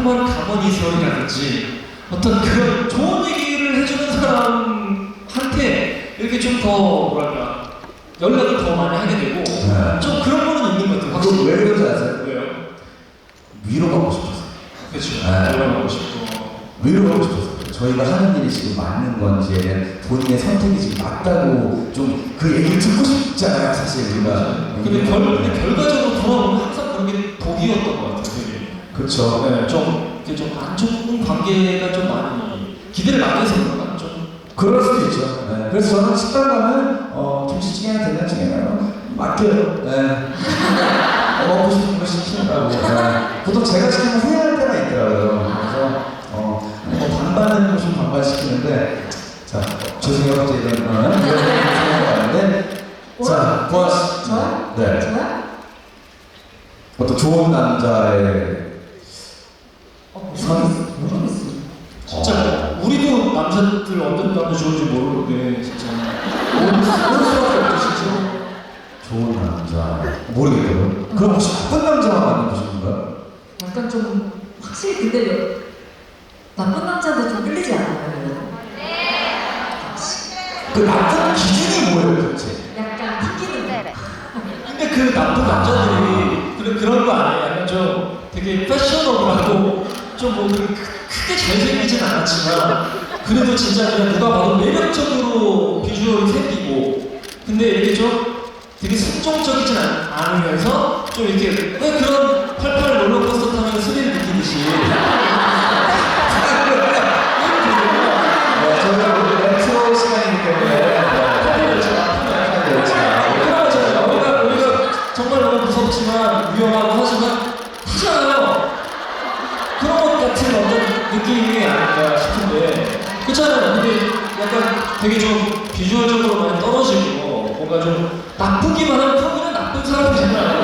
달콤한 가만히 소리라든지 어떤 그런 좋은 얘기를 해주는 사람한테 이렇게 좀 더 뭐랄까 연락을 더 많이 하게 되고 네. 좀 그런 거는 있는 것 같아요. 그거 왜 그런지 아세요? 왜요? 위로받고 싶어서. 그렇죠. 네. 연락하고 싶고. 위로받고 싶어서. 저희가 하는 일이 지금 맞는 건지에 대한 본인의 선택이 지금 맞다고 좀 그 얘기를 듣고 싶잖아요, 사실 우리가. 근데, 결, 근데 결과적으로 돌아보면 항상 그런 게 복이었던 것 같아요. 그렇죠. 네, 좀, 이렇게 좀 안 좋은 관계가 좀 많이 기대를 많이 해서 그런가 좀. 그럴 수도 있죠. 네. 그래서 저는 식당 가면 어, 김치찌개나 된장찌개나 맡겨요. 네. 어, 먹고 싶은 거 시키라고. 네. 보통 제가 시키면 후회할 때가 있더라고요. 그래서 어, 뭐 반반은 좀 반반 시키는데 자 죄송해요 갑자기 이런 거는 이런 생각하는데 자 보아 씨. 저요? 네. 저요? 어떤 좋은 남자의 어, 선- 모르겠어요. 진짜 우리도 남자들 어떤 남자 좋은지 모르는데 진짜 모를 수- 수밖에 없죠 진짜. 좋은 남자 모르겠거든. 그럼 혹시 나쁜 남자만 만나보시는가요? 약간 좀 확실히 근데 나쁜 남자도 좀 끌리지 않아요? 그 나쁜 기준이 뭐예요, 도대체? 약간 바뀌는 거. 근데 그 나쁜 남자들이 그런 그런 거 아니에요? 약간 좀 되게 패셔너블하고 좀뭐 크게 잘생기진 않았지만 그래도 진짜 그냥 누가 봐도 매력적으로 비주얼이 생기고 근데 이렇게 좀 되게 순종적이진 않, 않으면서 좀 이렇게 왜 그런 팔팔 느낌이 아닐까 싶은데 그렇잖아요. 근데 약간 되게 좀 비주얼적으로 많이 떨어지고 뭔가 좀 나쁘기만 하면 그냥 나쁜 사람이잖아요.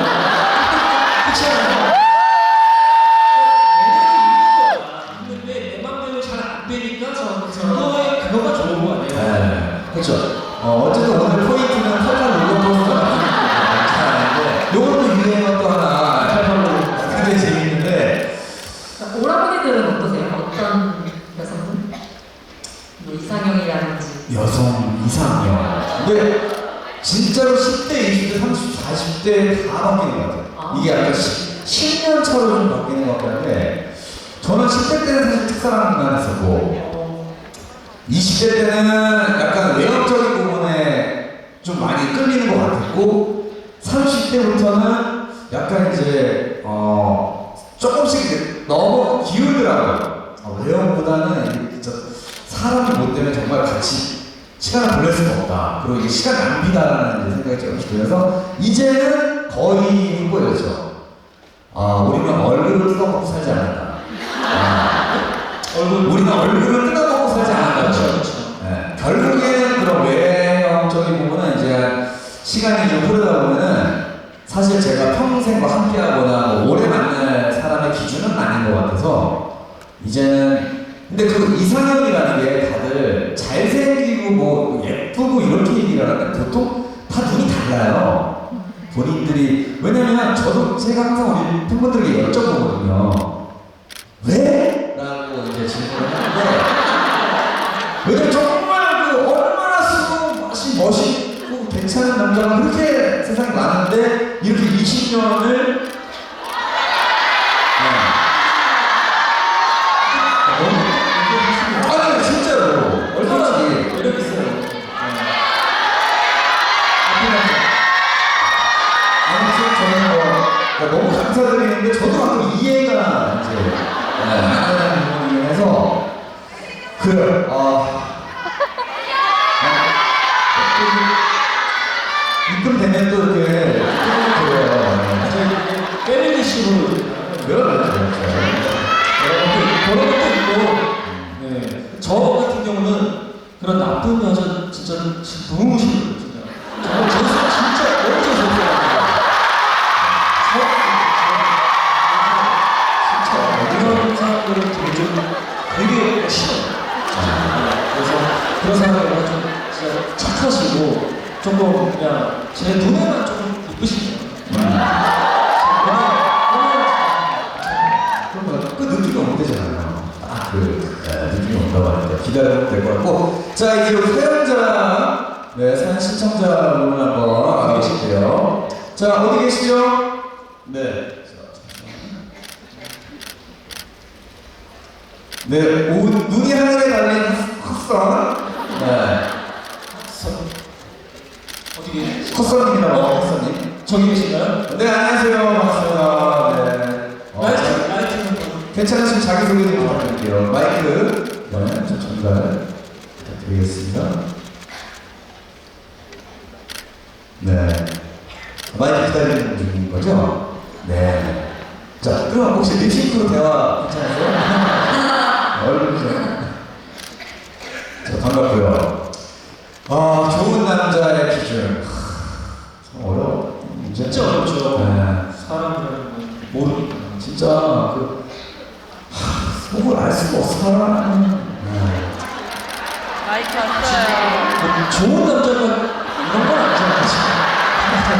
많이 끌리는 것 같았고 30대부터는 약간 이제 어 조금씩 너무 기울더라고요. 어, 외형보다는 진짜 사람이 못 되면 정말 같이 시간을 보낼 수가 없다. 그리고 이게 시간 낭비다라는 생각이 조금씩 들어서 이제는 거의 후보였죠. 아 우리는 얼굴을 뜯어먹고 살지 않는다. 아, 얼굴 우리는 얼굴을 뜯어먹고 살지 않는다. 그렇죠, 그렇죠. 네, 결국에는 그런 외형적인 부분은 이제 시간이 좀 흐르다 보면은 사실 제가 평생 뭐 함께하거나 뭐 오래 만날 사람의 기준은 아닌 것 같아서 이제는 근데 그 이상형이라는 게 다들 잘생기고 뭐 예쁘고 이렇게 얘기를 하는데 보통 다 눈이 달라요. 본인들이 왜냐면 저도 제가 항상 우리 팬분들에게 여쭤보거든요. 왜? 라고 이제 질문을 하는데 왜냐면 정말 그 얼마나 쓰고 맛이 멋있고 남자가 그렇게 세상에 많은데 이렇게 20년을? 아니 진짜로. 얼마나 매력 있어요. 아무튼 저는 뭐 그러니까 너무 감사드리는데 저도 가끔 이해가 이제 네, 안 되는 부분이긴 해서 그 어, 입금되면 또 이렇게 그래요. 저희 패밀리 식으로 여러 가지 그런 것도 있고 네. 저 같은 경우는 그런 나쁜 여자 진짜 너무 싫어요 진짜. 저는 제술 진짜 엄청 좋아해요 진짜 그런 사람들은 되게 좀 되게 싫어요. 그래서 그런 사람들은 좀 진짜 착하시고 조금 그냥 제 눈에만 조금 거, 그 느낌이 없는 기다려보면 될 것 같고. 자, 이제 사연자, 네, 사연 신청자분을 한번 알아보실게요. 자, 어디 계시죠? 네. 네, 오, 눈이 하늘에 달린 헛선. 네. 어떻게 헛선님이라고 어? 헛선님. 저기 계신가요? 네, 안녕하세요. 반갑습니다. 네. 어, 라이트는 뭐 괜찮으시면 자기소개 좀 부탁드릴게요. 마이크, 네, 저 전달 부탁드리겠습니다. 네. 마이크 기다리는 중인 거죠? 네. 자, 그럼 혹시 립싱크로 대화 괜찮으세요? 얼굴 좀. 자, 반갑고요. 아, 좋은 남자의 기준. 하, 참 어려워. 문제. 진짜 어렵죠. 네. 사람이라는 건 모르니까. 진짜 그 하, 속을 알 수가 없어 사람. 네. 마이크 왔어요. 뭐 좋은 남자가 이런 건 아니잖아요.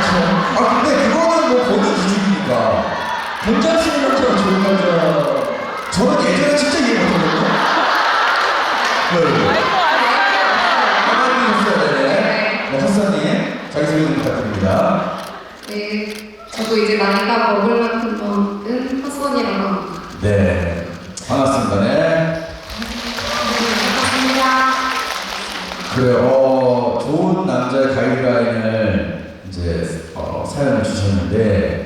지금. 아 근데 그거는 뭐 본인 기준이니까. 굉장히 쓰는 남자가 좋은 남자. 저는 예전에 진짜 이해 못하거든요. 네. 하나님 있어야 되네. 네, 헛선님 자기 소개 좀 부탁드립니다. 네, 저도 이제 나이가 먹을 만큼 먹은 헛선이라고 합니다. 네, 반갑습니다. 네. 반갑습니다. 그래요. 어, 좋은 남자의 가이드라인을 이제 어, 사연을 주셨는데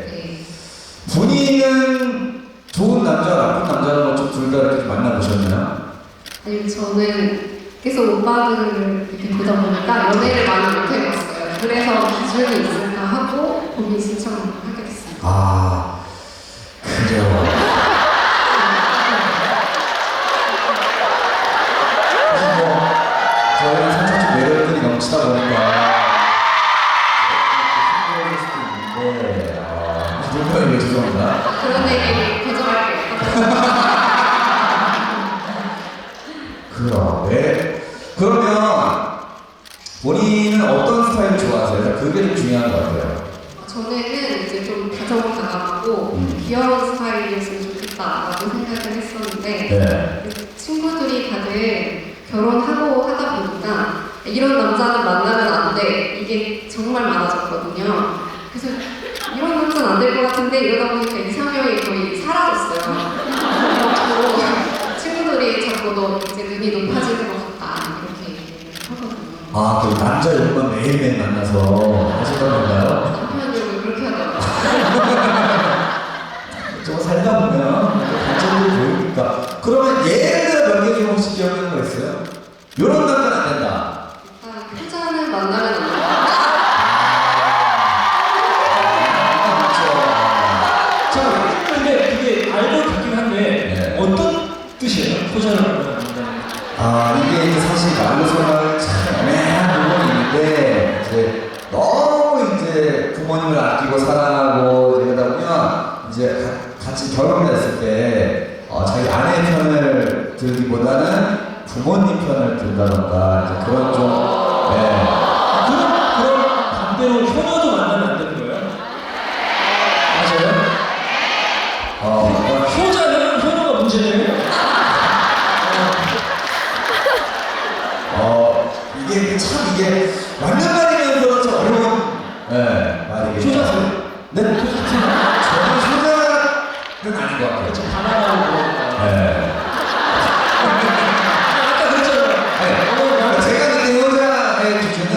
네. 그러면, 본인은 어떤 스타일을 좋아하세요? 그게 좀 중요한 것 같아요. 전에는 이제 좀 다정다감하고 음. 귀여운 스타일이었으면 좋겠다라고 생각을 했었는데 네. 친구들이 다들 결혼하고 하다 보니까 이런 남자는 만나면 안 돼. 이게 정말 많아졌거든요. 그래서 이런 남자는 안 될 것 같은데 이러다 보니까 이상형이 거의 사라졌어요. 친구들이 자꾸 너 이제 눈이 높아지는 것 같다. 이렇게 하거든요. 아, 그 남자 욕만 매일매일 만나서 하셨던 건가요? 남편 욕을 그렇게 하더라고요. 좀 살다 보면 단점들이 보이니까. 그러면 예 효녀가 문제네요. 어, 이게 참 이게 맞는 말이면서 좀 어려운 네, 말이겠죠. 네, 저는 효자는 아닌 것 같아요. 그렇죠. 가난하고 그러니까. 네. 아까 그랬잖아요. 네. 어, 나 제가 느낀 효자의 기준은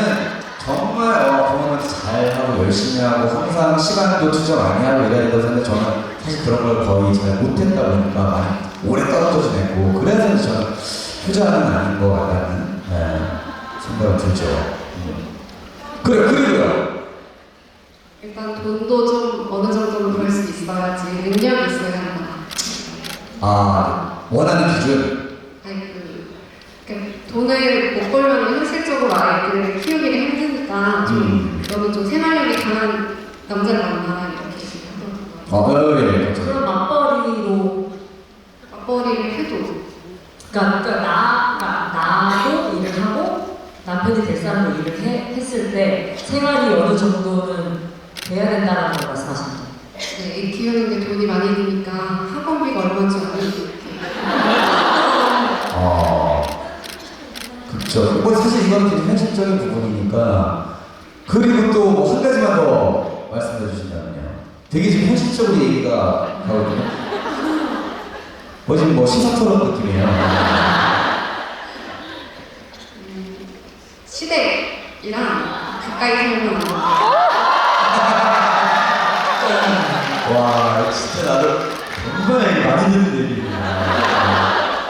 정말 어, 부모님한테 잘하고 열심히 하고 항상 시간도 투자 많이 하고 이래야 된다고 생각했는데 저는 사실 그런 걸 거의 잘 못했다 보니까 많이 떨어져 지냈고 그래서 저는 효자는 아닌 것 같다는 네, 생각이 들죠. 음. 그래, 그리고요. 일단 돈도 좀 어느 정도는 벌수 있어야지 능력이 있어야 한다. 아, 원하는 기준. 아니 그 그러니까 돈을 못 벌면 현실적으로 아이들을 키우기가 힘드니까 좀 음. 너는 좀 생활력이 강한 남자를 만나 이렇게 하더라고요. 어, 예, 예, 맞벌이를 해도 그러니까, 그러니까 나, 그러니까 나도 일을 하고 남편이 될 사람도 일을 해, 했을 때 생활이 어느 정도는 돼야 된다는 걸 말씀하시는 거예요. 네, 애 키우는 게 돈이 많이 드니까 학원비가 얼마인지 알고 이렇게 어, 그렇죠. 뭐 사실 이건 되게 현실적인 부분이니까 그리고 또뭐한 가지만 더 말씀해 주신다면요. 되게 지금 현실적으로 얘기가 가거든요. 뭐 지금 뭐 시사 토론 느낌이에요. 시댁이랑 가까이 살면. 와 진짜 나도 정말 많이 듣는 얘기구나.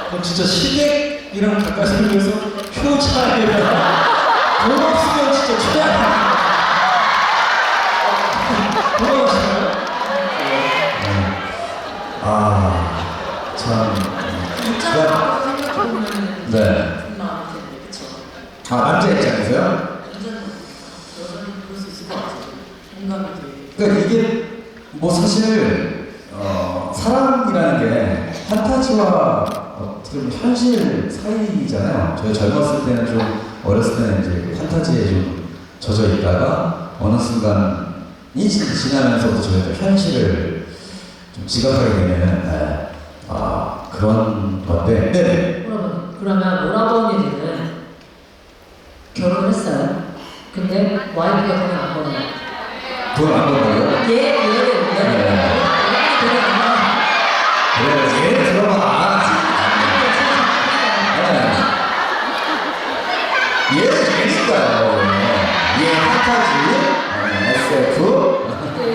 그럼 진짜 시댁이랑 가까이 살면서 효차이랑 돈 없으면 진짜 최악이야. 참. 네. 그쵸? 아 남자 입장에서요? 그러니까 이게 뭐 사실 어, 사랑이라는 게 판타지와 어떻게 보면 현실 사이잖아요. 저희 젊었을 때는 좀 어렸을 때는 이제 판타지에 좀 젖어 있다가 어느 순간 이 지- 지나면서부터 저희가 현실을 좀 지각하게 되는 네. 아 그런 건데 네네 오라버니. 그러면 오라버니들은 결혼을 했어요. 근데 와이프가 돈을 안. 돈안 번다고요? 네. 와이프가 돈을 안. 그래 얘 들어봐 네. 얘 SF 그 이제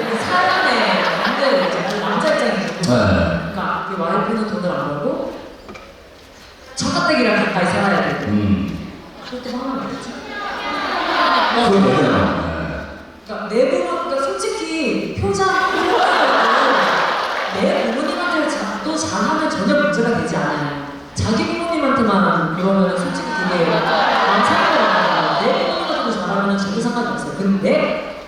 그 남자 입장에서 네. 그러니까 이 와이프는 돈을 안 벌고 처가댁이랑 가까이 살아야 되고 음 그럴 때 화가 나겠지? 그건 어, 얘기잖아 그러니까 내 부모, 그러니까 솔직히 표정 표정으로 내 부모님한테 자- 또 잘하면 전혀 문제가 되지 않아요. 자기 부모님한테만 그러면 솔직히 그게 상하더라고요. 내 부모님한테도 잘하면 전혀 상관이 없어요. 근데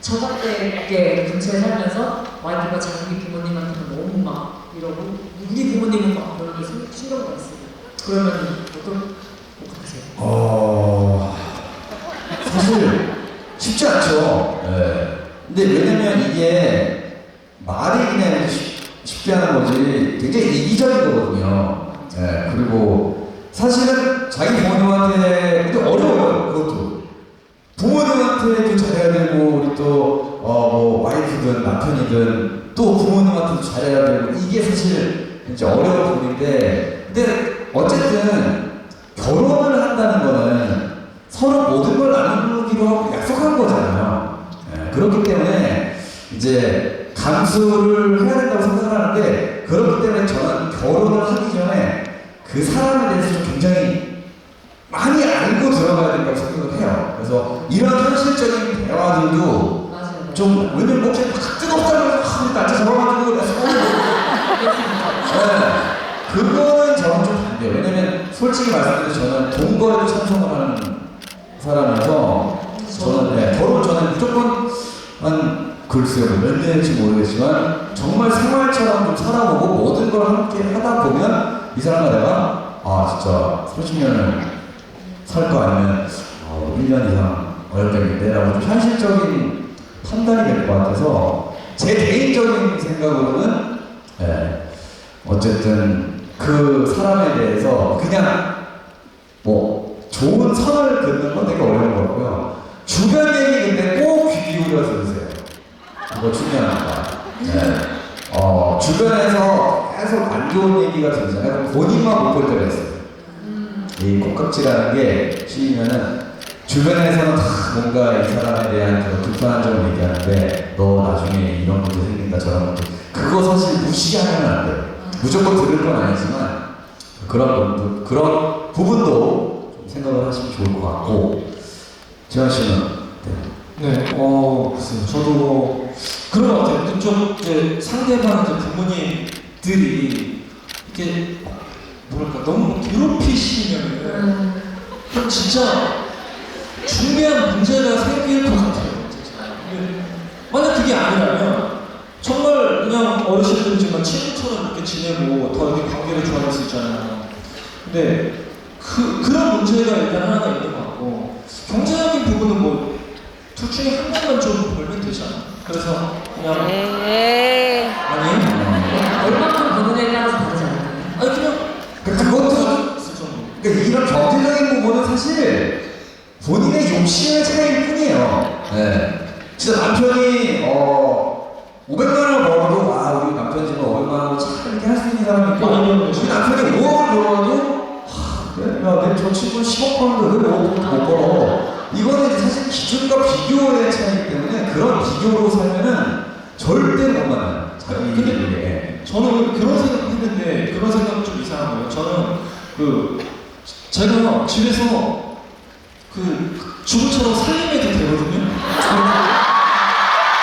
저작대에 근처에 살면서 와이프가 자기 부모님한테는 너무 막 이러고 우리 부모님은 막 많이 쓰고 그러면 어떤 어떡하세요? 어 사실 쉽지 않죠 예. 근데 왜냐면 이게 말이 그냥 쉽- 쉽게 하는 거지 굉장히 이기적인 거거든요 예. 그리고 사실은 자기 부모님한테 근데 어려워요 그것도 부모님한테도 잘해야 되고 우리 또 어 뭐 와이프든 남편이든 또 부모님한테도 잘해야 되고 이게 사실 이제 어려운 부분인데 근데 어쨌든 결혼을 한다는 거는 서로 모든 걸나 하고 약속한 거잖아요. 예, 그렇기 때문에 이제 감수를 해야 된다고 생각하는데 그렇기 때문에 저는 결혼을 하기 전에 그 사람에 대해서 좀 굉장히 많이 알고 들어가야 된다고 생각을 해요. 그래서 이런 현실적인 대화들도 맞아요. 좀 왜냐면 목소리 막 뜨겁다고 해서 낮에 잡아가지고 내가 네. 그거는 저는 좀 반대요. 왜냐면 솔직히 말씀드려서 저는 동거에도 찬성을 하는 사람이라서 저는 네, 결혼 저는 무조건 한 글쎄요 뭐몇 년일지 모르겠지만 정말 생활처럼 좀 살아보고 모든 걸 함께 하다 보면 이 사람과 내가 아 진짜 30년을 살 거 아니면 어, 1년 이상 어렵겠는데 라고 좀 현실적인 판단이 될 것 같아서 제 개인적인 생각으로는 예, 어쨌든 그 사람에 대해서 그냥 뭐 좋은 선을 긋는 건 되게 어려운 것 같고요. 주변 얘기 근데 꼭 귀 기울여 들으세요. 그거 중요합니다. 네. 어, 주변에서 계속 안 좋은 얘기가 들리잖아요. 그럼 본인만 못 볼 때가 있어요. 이 콩깍지라는 게 씌이면은 주변에서는 다 뭔가 이 사람에 대한 불편한 점을 얘기하는데 너 나중에 이런 문제 생긴다 저런 문제 그거 사실 무시하면 안 돼요. 무조건 들을 건 아니지만 그런 그런 부분도 좀 생각을 하시면 좋을 것 같고 지현 씨는 네. 네, 어, 글쎄요. 저도 그런 것 같아요. 좀 이제 상대방 이제 부모님들이 이게 뭐랄까 너무 괴롭히시면은 음, 그럼 진짜 중요한 문제가 생길 것 같아요. 근데 만약 그게 아니라면 정말 그냥 어르신들이지만 친구처럼 이렇게 지내고 더 이렇게 관계를 좋아할 수 있잖아요. 근데 그, 그런 문제가 일단 하나가 있는 것 같고 경제적인 부분은 뭐 둘 중에 한 명만 좀 벌면 되잖아. 그래서 그냥 에이. 아니 얼마큼 버느냐에 따라서 다르지 않나요? 아니 그냥 그것도 쓰죠. 그러니까 이런 경제적인 부분 사실 본인의 욕심의 차이일 뿐이에요. 네. 진짜 남편이 어 500만 원을 벌어도 와 우리 남편 집은 500만 원참 이렇게 할 수 있는 사람이 있고 많이 벌어요. 우리 남편이 5억을 벌어도 야내저 친구는 10억 버는데 왜 5억도 못 벌어? 이거는 사실 기준과 비교의 차이기 때문에 그런 비교로 살면은 절대 못 만나요. 자기 근데 저는 그런 생각했는데 그런 생각은 좀 이상한 거예요. 저는 그 제가 집에서 그 주부처럼 살림해도 되거든요.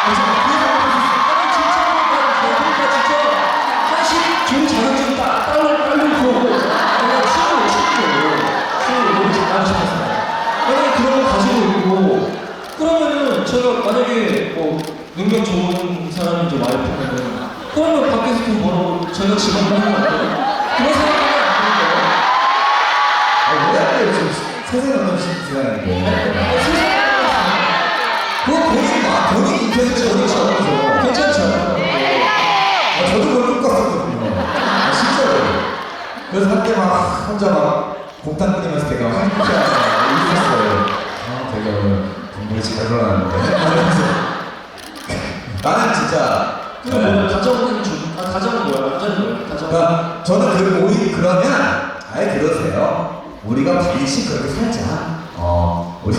아니 진짜 그러니까. 만약에 뭐 능력 좋은 사람이 이제 와이프면은 그러면 밖에서 돈 벌어 제가 집안을 하는 거 아니에요? 그런 생각하면 안 돼요. 아왜 안돼요 지금 세상에 없는 시간인데 그거 본인 마 본인 인터넷 본인 적어줘 괜찮죠? 아, 저도 그걸 똑같았거든요. 아, 진짜로. 그래서 한때 막 혼자 막 곰탕 끓이면서 되게 막 한국자 있었어요. 아 되게 오늘 국물이 잘 이러면서 나는 진짜 그럼 네. 뭐 가정은 주, 아 가정은 뭐야? 남자는 뭐야? 가정. 그러니까 저는 그 우리 그러면 아예 들으세요. 우리가 반씩 그렇게 살자. 어 우리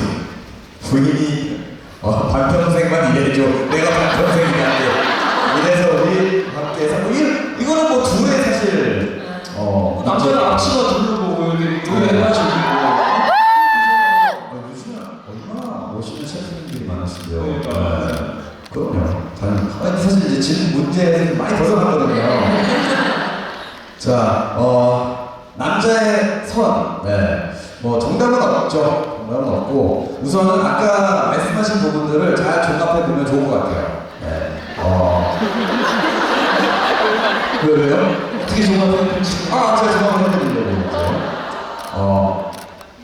부인이 어, 반평생만 일해줘. 내가 반평생이한테 이래서 우리 함께 살고 이 이거는 뭐 둘의 사실 어 남자는 앞치마 뭐 이렇게 노래 해가지고 어, 요즘은 얼마나 멋있는 셰프님들이 많으신데요. 그러니까. 네. 그럼요. 저는 아니, 사실 이제 지금 문제에서 많이 벗어났거든요. 자, 어, 남자의 선. 네. 뭐 정답은 없죠. 정답은 없고 우선은 아까 말씀하신 부분들을 잘 종합해 보면 좋은 것 같아요. 네. 어. 왜 왜요? 어떻게 종합했는지. 아, 제가 정확히 해드리려고 했죠. 어,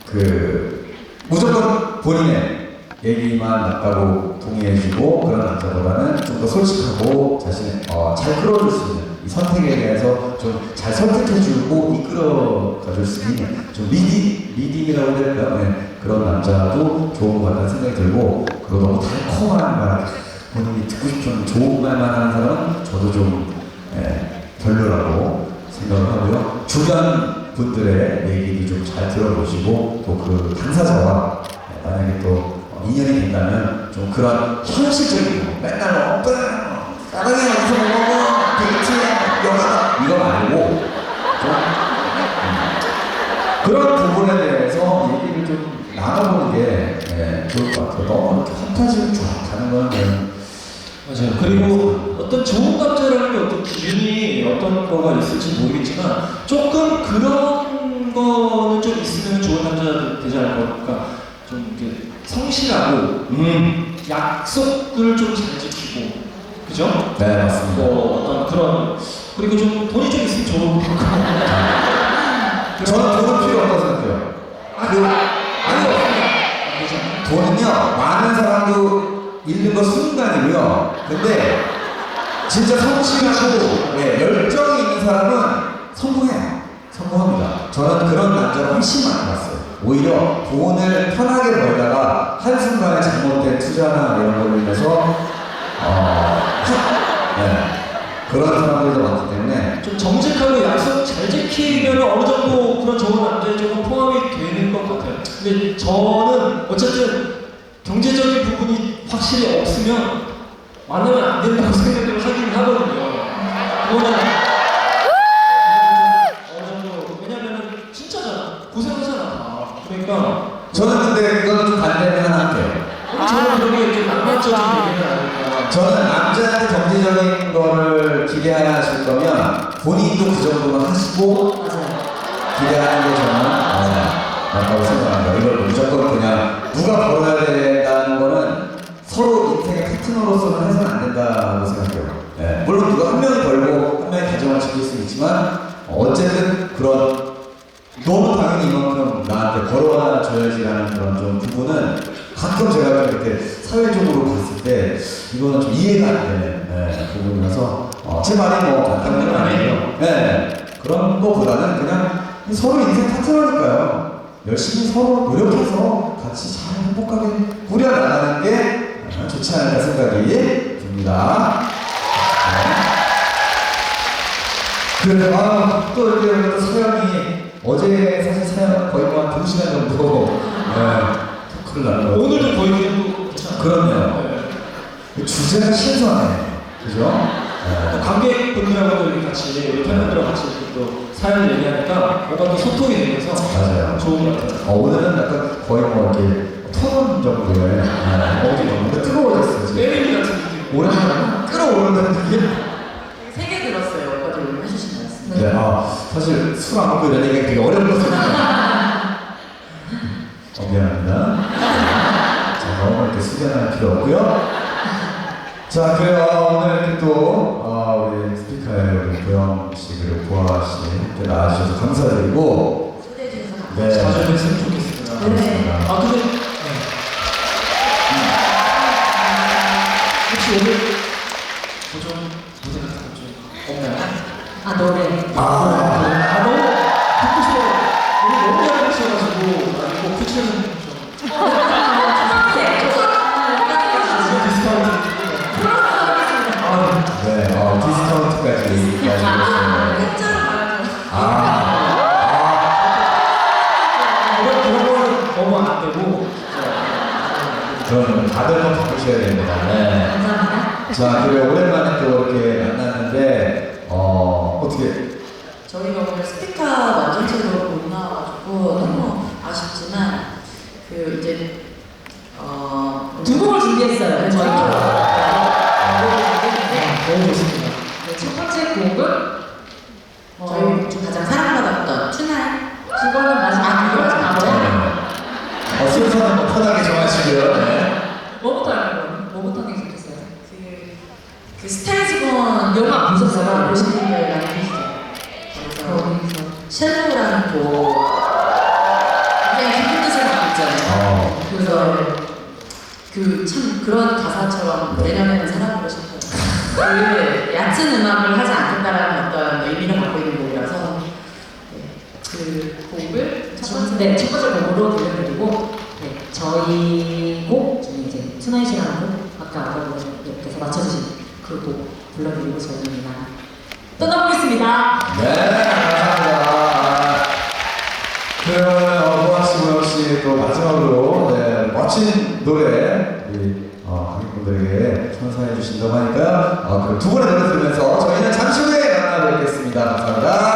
그, 무조건 본인의 얘기만 맞다고 동의해주고 그런 남자보다는 좀 더 솔직하고 자신, 어, 잘 끌어줄 수 있는 이 선택에 대해서 좀잘 설득해주고 이끌어 가줄 수 있는 좀 리딩, 리딩이라고 해야 될까요? 네, 그런 남자도 좋은 것 같다는 생각이 들고 그리고 너무 달콤한 말, 본인이 듣고 싶은 좋은 말만 하는 사람은 저도 좀 예, 별로라고 생각을 하고요. 주변 분들의 얘기도 좀 잘 들어보시고 또 그 당사자와 예, 만약에 또 어, 인연이 된다면 좀 그런 현실적인 거 맨날 오빠 사랑해 어디서 먹어 데이트 영화 이거 말고 좀 음, 그런 부분에 대해서 얘기를 좀 나눠보는 게 예, 좋을 것 같아요. 너무 이렇게 판타지를 거는 그냥 맞아요. 그리고 어떤 좋은 남자라는 게 어떤 기준이 어떤 거가 있을지 모르겠지만 조금 그런 거는 좀 있으면 좋은 남자 되지 않을까. 성실하고 음. 약속을 좀 잘 지키고 그죠? 네 맞습니다. 뭐 어떤 그런 그리고 좀 돈이 좀 있으면 좋을 것 같고 저는 돈은 필요 없다고 생각해요. 아니 아니 없습니다. 돈은요 많은 사람도 잃는 거 순간이고요. 근데 진짜 성실하고 예, 열정이 있는 사람은 성공해요. 성공합니다. 저는 그런 남자를 훨씬 많이 봤어요. 오히려 돈을 편하게 벌다가 한순간에 잘못된 투자나 이런 걸로 인해서 어, 네, 그런 사람들도 많기 때문에 좀 정직하고 약속 잘 지키면 어느 정도 그런 좋은 조금 포함이 되는 것 같아요. 근데 저는 어쨌든 경제적인 부분이 확실히 없으면 만나면 안 된다고 생각을 하긴 하거든요. 그거는 어느 정도 왜냐면은 진짜잖아 고생하잖아 다. 그러니까 저는 반대를 하나 할게요. 저는 그렇게 좀 낭만적인 얘기는 아닐까. 저는 남자한테 경제적인 거를 기대하실 거면 본인도 그 정도는 하시고 맞아요. 기대하는 게 저는 어, 맞다고 생각합니다. 이걸 무조건 그냥 누가 벌어야 된다는 거는 서로 인생의 파트너로서는 해서는 안 된다고 생각해요. 예, 물론 누가 한 명이 벌고 한 명이 가정을 지킬 수 있지만 어쨌든 그런 너무 당연히 이만큼 나한테 걸어와 줘야지라는 그런 좀 부분은 가끔 제가 좀 이렇게 사회적으로 봤을 때 이거는 좀 이해가 안 되는 네, 부분이라서 어, 제 말이 뭐 간단한 건 아니에요. 네, 그런 거보다는 그냥 서로 인생 파트너니까요. 열심히 서로 노력해서 같이 잘 행복하게 꾸려나가는 게 어, 좋지 않을까 생각이 듭니다. 네. 그래서 아, 또 이렇게 또 사연이 어제 사실 사연 거의 뭐 한 2시간 정도 네, 토크를 나누고 오늘도 거의 그래도 괜찮아요. 그럼요. 네. 주제가 신선해. 그죠? 또 네. 관객분들하고도 이렇게 같이 우리 팬분들하고 같이 이렇게 또 사연을 얘기하니까 뭔가 또 소통이 되면서 맞아요. 좋은 것 같아요. 어, 오늘은 약간 거의 뭐 이렇게 토론 정도의 네, 어디 정도 뜨거워졌어요. 지금. 때리기 같은 느낌. 오랜만에 끌어오르는 느낌? 세개 들었어요. 오빠들 오늘 해주신 말씀. 네, 아, 사실 술 안 먹고 이런 얘기가 되게 어려운 거거든요. 어, 미안합니다. 자, 너무 이렇게 숙연할 필요 없고요. 자, 그래요. 오늘 이렇게 또, 어, 우리 스피커의 우리 고영 씨, 그리고 보아 씨, 함께 나와주셔서 감사드리고, 초대해 주셔서 네. 자주 뵀으면 좋겠습니다. 감사합니다. 아 근데 네. 혹시 오늘 뭐좀 무대 같은 거좀 없나요? 아 노래. 아, 아 너무 듣고 싶어. 오늘 너무 잘 하셔가지고 아니 꼭 퓨처는 좀 디스카운트. 아, 네, 어, 디스카운트까지 가지고 아, 이런 그런 거는 너무 안 되고. 그럼 다들 좀 바꾸셔야 됩니다. 네. 감사합니다. 자, 그리고 오랜만에 또 이렇게 만났는데, 어, 어떻게, 저희가 오늘 스피커 완전체로 못 나와가지고 너무 아쉽지만 그 이제 어 두 곡을 준비했어요. 네, 저희가. 너무 좋습니다. 네, 첫 번째 곡은 어, 저희 중 가장 사랑받았던 투나잇 그거는 마지막 아, 그거 곡이죠. 마지막 어, 순서는 뭐 편하게 정하시고요. 네. 뭐부터 할까요? 뭐부터 하는 게 좋겠어요? 그, 그 스타즈본 영화 보셨어요? 보신 분들 쉘로라는 곡 굉장히 깊은 뜻을 갖고 있잖아요. 어, 그래서 그 참 그런 가사처럼 내년에는 살아보고 싶어요. 그 얕은 음악을 하지 않겠다라는 어떤 의미를 갖고 있는 곡이라서 네, 그 곡을 첫 번째 네, 첫 번째 곡으로 들려드리고 네, 저희 곡 중에 이제 투나잇이라는 곡 아까 아까 께서 맞춰주신 그 곡 불러드리고 저희는 이만 떠나보겠습니다. 네, 감사합니다. 그러면 어, 보아 씨, 보영 씨 또 마지막으로 네, 멋진 노래 우리 어, 관객분들에게 선사해 주신다고 하니까요. 어, 두 분의 노래 들으면서 저희는 잠시 후에 만나 뵙겠습니다. 감사합니다.